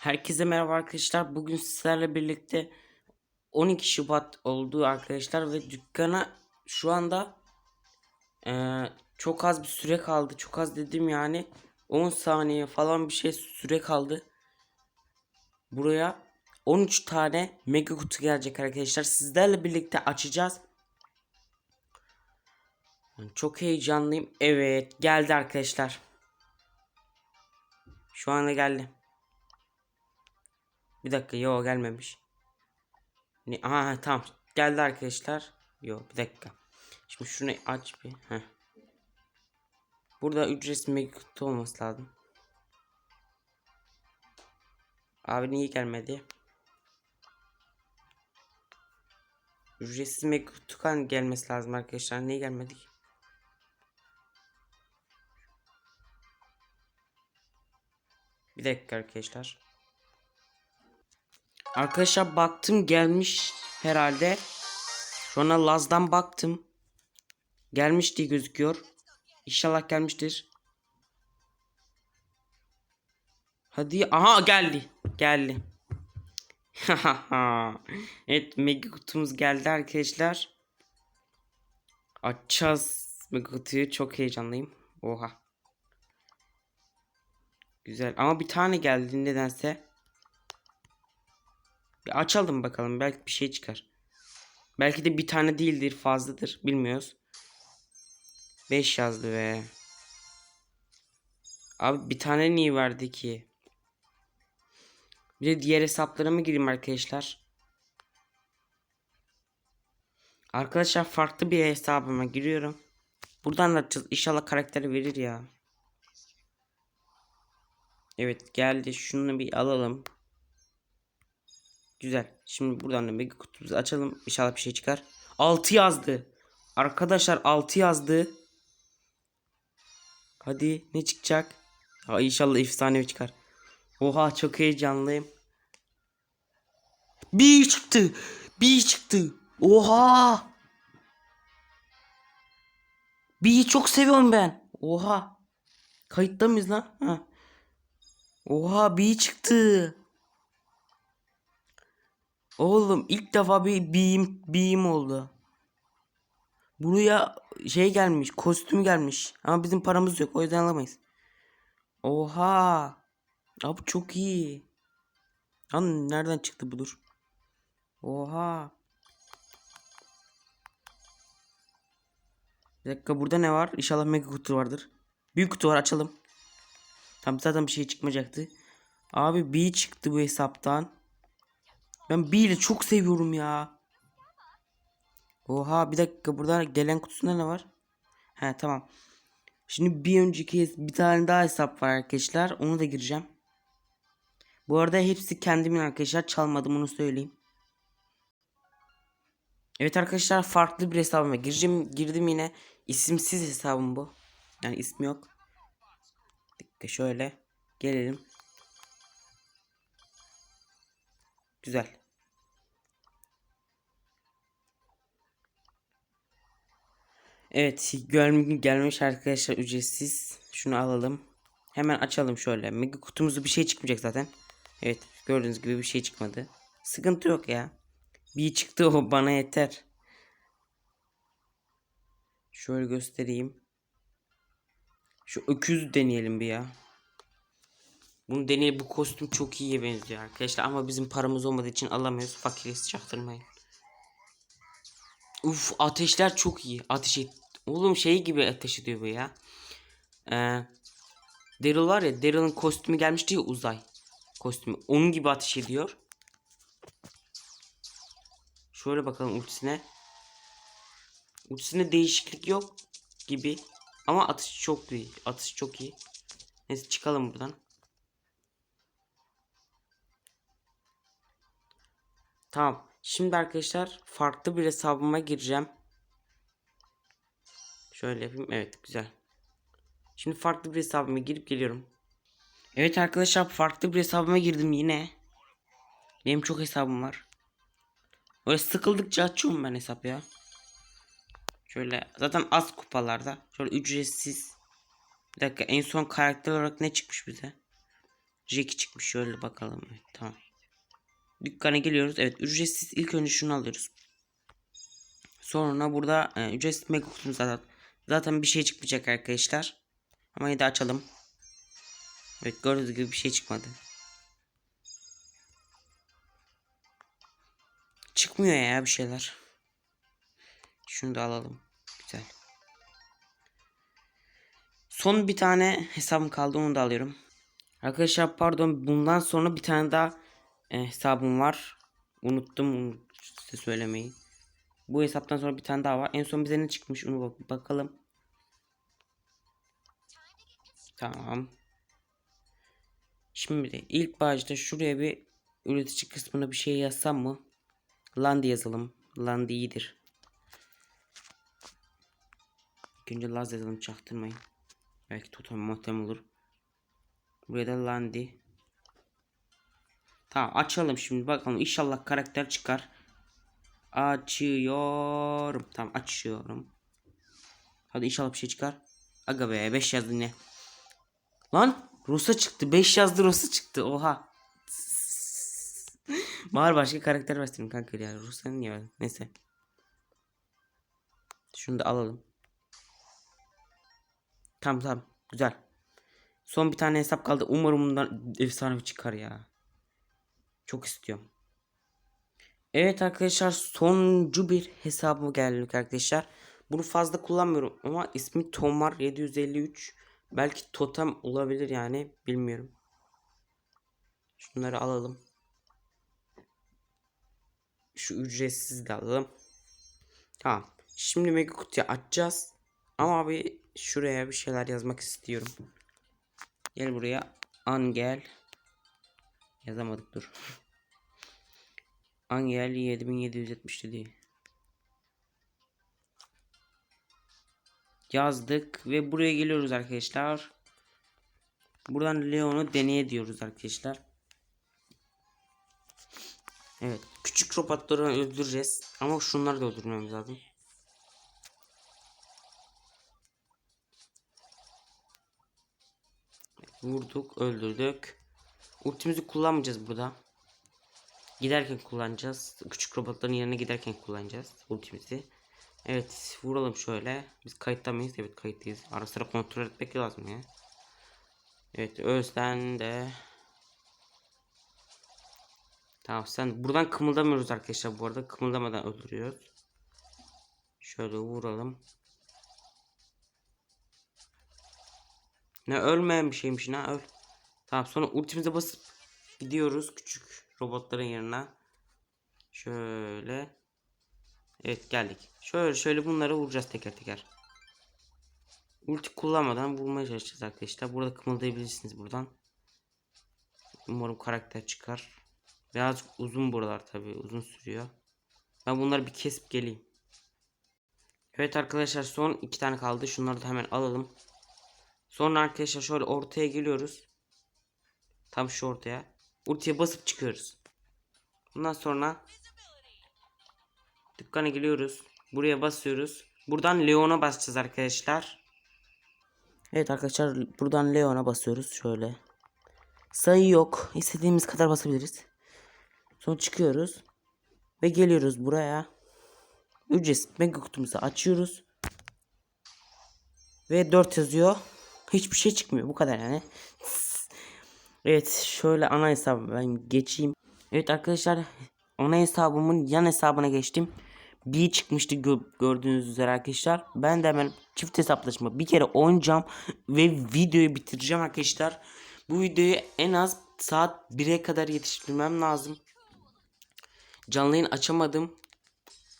Herkese merhaba arkadaşlar. Bugün sizlerle birlikte 12 Şubat oldu arkadaşlar ve dükkana şu anda eee, çok az bir süre kaldı. Çok az dedim yani 10 saniye falan bir şey süre kaldı. Buraya 13 tane mega kutu gelecek arkadaşlar. Sizlerle birlikte açacağız. Çok heyecanlıyım. Evet geldi arkadaşlar. Şu anda geldi. Bir dakika yo gelmemiş. Ne? Aha tamam geldi arkadaşlar. Yo bir dakika. Şimdi şunu aç bir. Heh. Burada ücretsiz mega kutu olması lazım. Abi niye gelmedi? Ücretsiz mega kutu kan gelmesi lazım arkadaşlar. Niye gelmedi ki? Bir dakika arkadaşlar. Arkadaşlar baktım gelmiş herhalde. Sonra Laz'dan baktım. Gelmiş diye gözüküyor. İnşallah gelmiştir. Hadi aha geldi. Geldi. evet mega kutumuz geldi arkadaşlar. Açacağız mega kutuyu. Çok heyecanlıyım. Oha. Güzel ama bir tane geldi nedense. Bir açalım bakalım belki bir şey çıkar. Belki de bir tane değildir fazladır bilmiyoruz. 5 yazdı ve Abi bir tane niye verdi ki? Bir de diğer hesaplara mı gireyim arkadaşlar? Arkadaşlar farklı bir hesabıma giriyorum. Buradan da. İnşallah karakteri verir ya. Evet geldi. Şunu bir alalım. Güzel. Şimdi buradan da mega kutumuzu açalım. İnşallah bir şey çıkar. 6 yazdı. Arkadaşlar 6 yazdı. Hadi ne çıkacak? Ha, inşallah efsane çıkar. Oha çok heyecanlıyım. Bir çıktı. Bir çıktı. Oha. Bir çok seviyorum ben. Oha. Kayıtta mıyız lan? Ha. Oha bir çıktı. Oğlum ilk defa bir beam beam oldu. Buraya şey gelmiş, kostüm gelmiş. Ama bizim paramız yok, o yüzden alamayız. Oha! Abi çok iyi. Lan nereden çıktı bu dur? Oha! Bir dakika burada ne var? İnşallah mega kutu vardır. Büyük kutu var açalım. Tam zaten bir şey çıkmayacaktı. Abi B çıktı bu hesaptan. Ben B çok seviyorum ya. Oha bir dakika burada gelen kutusunda ne var? He tamam. Şimdi bir önceki bir tane daha hesap var arkadaşlar. Onu da gireceğim. Bu arada hepsi kendimin arkadaşlar. Çalmadım onu söyleyeyim. Evet arkadaşlar farklı bir hesabıma gireceğim. Girdim yine. isimsiz hesabım bu. Yani ismi yok. Dakika şöyle. Gelelim. Güzel. Evet gel gelmiş arkadaşlar ücretsiz. Şunu alalım. Hemen açalım şöyle. Mega kutumuzu bir şey çıkmayacak zaten. Evet gördüğünüz gibi bir şey çıkmadı. Sıkıntı yok ya. Bir çıktı o bana yeter. Şöyle göstereyim. Şu öküz deneyelim bir ya. Bunu deneyelim. Bu kostüm çok iyiye benziyor arkadaşlar. Ama bizim paramız olmadığı için alamıyoruz. Fakiriz çaktırmayın. Uf ateşler çok iyi. Ateş et. Oğlum şey gibi ateş ediyor bu ya. Ee, Daryl var ya Daryl'ın kostümü gelmişti ya uzay. Kostümü. Onun gibi ateş ediyor. Şöyle bakalım ultisine. Ultisine değişiklik yok gibi. Ama atış çok iyi. Atış çok iyi. Neyse çıkalım buradan. Tamam. Şimdi arkadaşlar farklı bir hesabıma gireceğim. Şöyle yapayım. Evet güzel. Şimdi farklı bir hesabıma girip geliyorum. Evet arkadaşlar farklı bir hesabıma girdim yine. Benim çok hesabım var. Böyle sıkıldıkça açıyorum ben hesap ya. Şöyle zaten az kupalarda. Şöyle ücretsiz. Bir dakika en son karakter olarak ne çıkmış bize? Jackie çıkmış şöyle bakalım. Evet, tamam. Dükkana geliyoruz. Evet ücretsiz ilk önce şunu alıyoruz. Sonra burada e, ücretsiz mega kutumuz zaten. Zaten bir şey çıkmayacak arkadaşlar. Ama yine de açalım. Evet gördüğünüz gibi bir şey çıkmadı. Çıkmıyor ya bir şeyler. Şunu da alalım. Güzel. Son bir tane hesabım kaldı onu da alıyorum. Arkadaşlar pardon bundan sonra bir tane daha e, hesabım var. Unuttum size söylemeyi. Bu hesaptan sonra bir tane daha var. En son bize ne çıkmış onu bak bakalım. Tamam. Şimdi ilk başta şuraya bir üretici kısmına bir şey yazsam mı? Landi yazalım. Landi iyidir. İlk önce Laz yazalım çaktırmayın. Belki totem motem olur. Buraya da Landi. Tamam açalım şimdi bakalım inşallah karakter çıkar. Açıyorum. Tamam açıyorum. Hadi inşallah bir şey çıkar. Aga be 5 yazdı ne? Lan Rosa çıktı. 5 yazdı Rosa çıktı. Oha. Var başka karakter versin kanka ya. Niye verdin? Neyse. Şunu da alalım. Tamam tamam. Güzel. Son bir tane hesap kaldı. Umarım bundan efsane çıkar ya. Çok istiyorum. Evet arkadaşlar sonuncu bir hesabıma geldik arkadaşlar. Bunu fazla kullanmıyorum ama ismi Tomar 753. Belki totem olabilir yani bilmiyorum. Şunları alalım. Şu ücretsiz de alalım. Tamam. Şimdi mega kutuyu açacağız. Ama abi şuraya bir şeyler yazmak istiyorum. Gel buraya. Angel. Yazamadık dur. Angel 7770 dedi. Yazdık ve buraya geliyoruz arkadaşlar. Buradan Leon'u deneye diyoruz arkadaşlar. Evet. Küçük robotları öldüreceğiz. Ama şunları da öldürmemiz lazım. Vurduk, öldürdük. Ultimizi kullanmayacağız burada. Giderken kullanacağız. Küçük robotların yerine giderken kullanacağız ultimizi. Evet, vuralım şöyle. Biz kayıtta mıyız? Evet, kayıttayız. Ara sıra kontrol etmek lazım ya. Evet, Özden de Tamam sen buradan kımıldamıyoruz arkadaşlar bu arada kımıldamadan öldürüyoruz. Şöyle vuralım. Ne ölmeyen bir şeymiş ne öl. Tamam sonra ultimize basıp gidiyoruz küçük robotların yanına. Şöyle. Evet geldik. Şöyle şöyle bunları vuracağız teker teker. Ulti kullanmadan vurmaya çalışacağız arkadaşlar. Burada kımıldayabilirsiniz buradan. Umarım karakter çıkar. Biraz uzun buralar tabi uzun sürüyor. Ben bunları bir kesip geleyim. Evet arkadaşlar son iki tane kaldı. Şunları da hemen alalım. Sonra arkadaşlar şöyle ortaya geliyoruz. Tam şu ortaya. Ultiye basıp çıkıyoruz. Bundan sonra dükkana geliyoruz. Buraya basıyoruz. Buradan Leon'a basacağız arkadaşlar. Evet arkadaşlar buradan Leon'a basıyoruz şöyle. Sayı yok. İstediğimiz kadar basabiliriz. Sonra çıkıyoruz. Ve geliyoruz buraya. Ücretsiz mega kutumuzu açıyoruz. Ve 4 yazıyor. Hiçbir şey çıkmıyor. Bu kadar yani. Evet şöyle ana hesabı ben geçeyim. Evet arkadaşlar ana hesabımın yan hesabına geçtim. Bir çıkmıştı gö gördüğünüz üzere arkadaşlar. Ben de hemen çift hesaplaşma bir kere oynayacağım ve videoyu bitireceğim arkadaşlar. Bu videoyu en az saat 1'e kadar yetiştirmem lazım. Canlı yayın açamadım.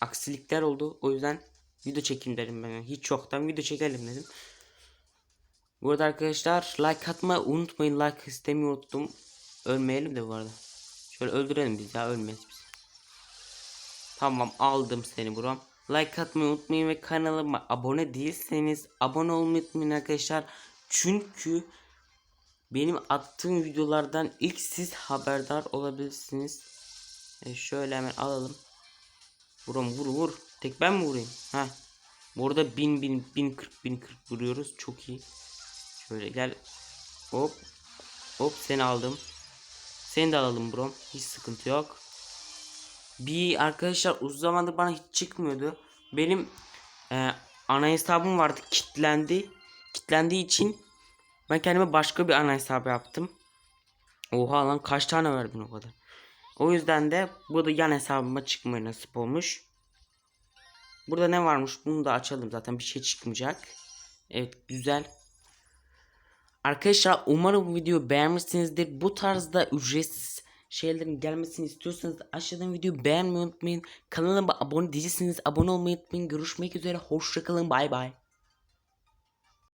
Aksilikler oldu. O yüzden video çekin dedim ben. Hiç yoktan video çekelim dedim. Bu arada arkadaşlar like atmayı unutmayın. Like istemeyi unuttum. Ölmeyelim de bu arada. Şöyle öldürelim biz ya ölmeyiz. Tamam aldım seni buram. Like atmayı unutmayın ve kanalıma abone değilseniz abone olmayı unutmayın arkadaşlar. Çünkü benim attığım videolardan ilk siz haberdar olabilirsiniz. E şöyle hemen alalım. Vurum vur vur. Tek ben mi vurayım? Ha. Bin bin bin kırk bin kırk vuruyoruz. Çok iyi. Şöyle gel. Hop. Hop seni aldım. Seni de alalım bro. Hiç sıkıntı yok. Bir arkadaşlar uzun zamandır bana hiç çıkmıyordu. Benim e, ana hesabım vardı kitlendi. Kitlendiği için ben kendime başka bir ana hesabı yaptım. Oha lan kaç tane verdin o kadar. O yüzden de bu da yan hesabıma çıkmaya nasip olmuş. Burada ne varmış bunu da açalım zaten bir şey çıkmayacak. Evet güzel. Arkadaşlar umarım bu videoyu beğenmişsinizdir. Bu tarzda ücretsiz şeylerin gelmesini istiyorsanız aşağıdan videoyu beğenmeyi unutmayın. Kanalıma abone değilseniz abone olmayı unutmayın. Görüşmek üzere. Hoşçakalın. Bay bay.